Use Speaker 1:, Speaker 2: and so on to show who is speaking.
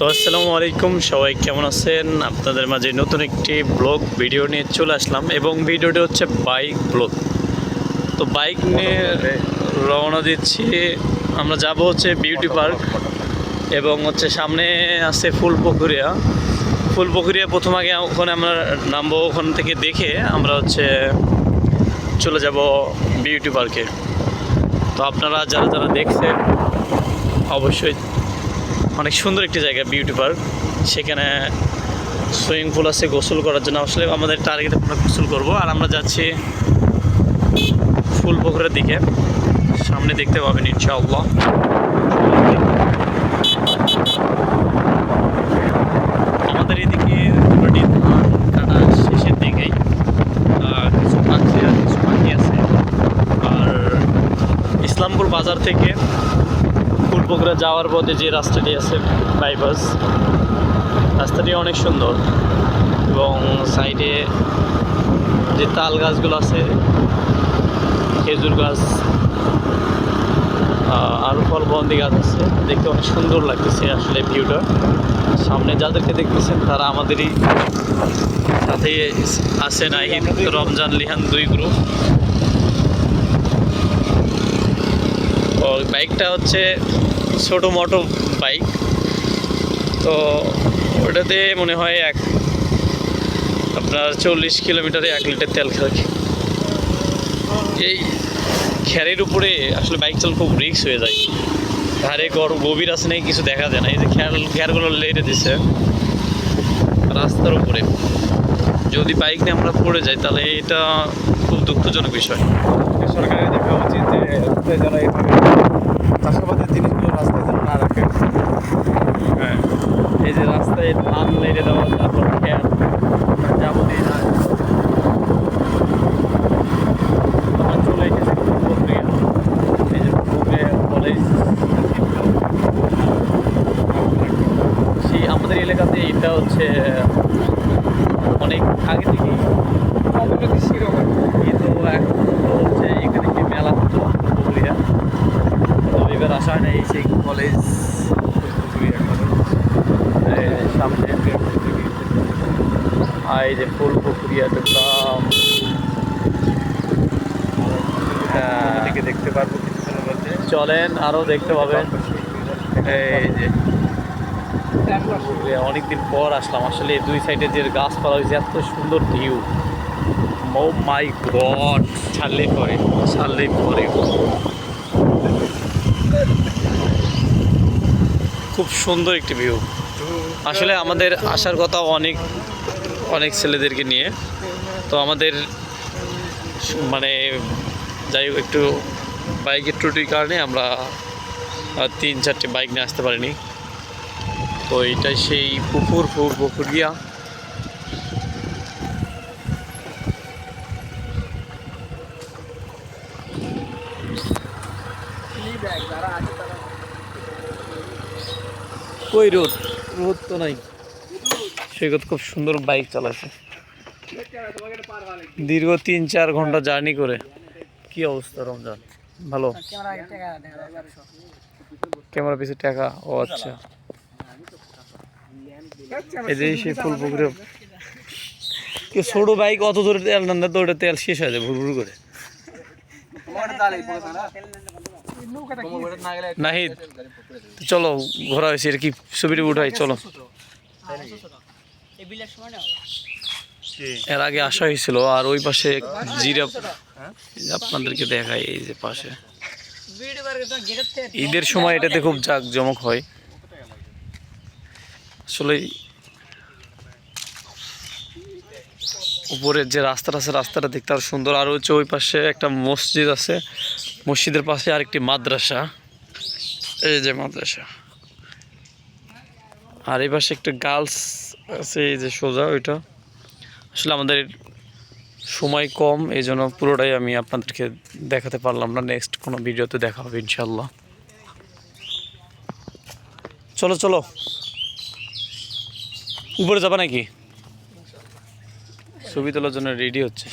Speaker 1: তো আসসালামু আলাইকুম, সবাই কেমন আছেন? আপনাদের মাঝে নতুন একটি ব্লগ ভিডিও নিয়ে চলে আসলাম এবং ভিডিওটি হচ্ছে বাইক ব্লগ। তো বাইক নিয়ে রওনা দিচ্ছি। আমরা যাব হচ্ছে বিউটি পার্ক এবং হচ্ছে সামনে আছে ফুলপুকুরিয়া। ফুলপুকুরিয়া প্রথম আগে ওখানে আমরা নামবো, ওখান থেকে দেখে আমরা হচ্ছে চলে যাব বিউটি পার্কে। তো আপনারা যারা যারা দেখছেন, অবশ্যই অনেক সুন্দর একটি জায়গা বিউটি পার্ক সেখানে সুইমিং পুল আছে, গোসল করার জন্য। আসলে আমাদের টার্গেট আমরা গোসল করব। আর আমরা যাচ্ছি ফুল পুকুরের দিকে। সামনে দেখতে পাবেন, ইনশাআল্লাহ। আমাদের এদিকে শেষের দিকেই, আর কিছু পাখি আছে। আর ইসলামপুর বাজার থেকে ফুলপুকুরে যাওয়ার পথে যে রাস্তাটি আছে, বাইপাস, রাস্তাটি অনেক সুন্দর এবং সাইডে যে তাল গাছগুলো আছে, খেজুর গাছ আরও ফলবন্দি গাছ আছে, দেখতে অনেক সুন্দর লাগতেছে আসলে ভিউটা। সামনে যাদেরকে দেখতেছেন, তারা আমাদেরই সাথে আছে নাহিদ রমজান লিহান দুই গ্রুপ ও বাইকটা হচ্ছে ছোটো মোটো বাইক। তো ওটাতে মনে হয় এক আপনার চল্লিশ কিলোমিটারে এক লিটার তেল খায় এই খ্যারের উপরে আসলে বাইক চালানো খুব রিক্স হয়ে যায়। ধারে গভীর আছে নাকি কিছু দেখা যায় না। এই যে খ্যার, খ্যারগুলো লেটে দিছে। রাস্তার উপরে। যদি বাইক নিয়ে আমরা পড়ে যাই, তাহলে এটা খুব দুঃখজনক বিষয়।
Speaker 2: সরকারের দেখা উচিত যে, যারা এইভাবে
Speaker 1: হ্যাঁ এই যে রাস্তায় ধান লেড়ে দেওয়া, তারপর খ্যার যাবতীয় সেই আমাদের এলাকাতে এটা হচ্ছে, অনেক আগে থেকেই এই সেই কলেজ সামনে আর এই যে ফুল পুকুরিয়া দেখলাম হ্যাঁ,
Speaker 2: থেকে দেখতে পারব
Speaker 1: চলেন আরও দেখতে পাবেন। এই যে। অনেকদিন পর আসলাম। আসলে এই দুই সাইডে যে গাছপালা হয়েছে এত সুন্দর ভিউ ও মাই গড ছাড়লেই পরে। ছাড়লেই পরে। খুব সুন্দর একটি ভিউ। আসলে আমাদের আসার কথা অনেক অনেক ছেলেদেরকে নিয়ে। তো আমাদের মানে যাই একটু বাইকের ত্রুটির কারণে আমরা তিন চারটে বাইক নিয়ে আসতে পারিনি। তো এইটাই সেই পুকুর পুকুর পুকুরিয়া কই রোদ? রোদ তো নাই। সৈকত খুব সুন্দর বাইক চালাচ্ছে দীর্ঘ তিন চার ঘণ্টা জার্নি করে। কি অবস্থা রমজান? ভালো? ক্যামেরা পিছে টাকা? ও আচ্ছা। এই যে সেই ফুল পুকুরে কি ছোট বাইক অত দূরে তেল না ওটা তেল শেষ হয়ে যায় ভুর ভুর করে। নাহিদ চলো ঘোরা হয়েছে আর কি ছবিটা উঠাই চলো। এর আগে আসা হয়েছিল আর ওই পাশে জিরা আপনাদেরকে দেখাই এই যে পাশে। ঈদের সময় এটাতে খুব জাঁকজমক হয়। আসলে উপরের যে রাস্তাটা আছে রাস্তাটা দেখতে আরও সুন্দর। আর হচ্ছে ওই পাশে একটা মসজিদ আছে। মসজিদের পাশে আরেকটি মাদ্রাসা। এই যে মাদ্রাসা। আর এই পাশে একটা গার্লস আছে, এই যে সোজা ওইটা। আসলে আমাদের সময় কম এই জন্য পুরোটাই আমি আপনাদেরকে দেখাতে পারলাম না। নেক্সট কোনো ভিডিওতে দেখা হবে ইনশাল্লাহ চলো চলো। উপরে যাবা নাকি? ছবি তোলার জন্য রেডি হচ্ছে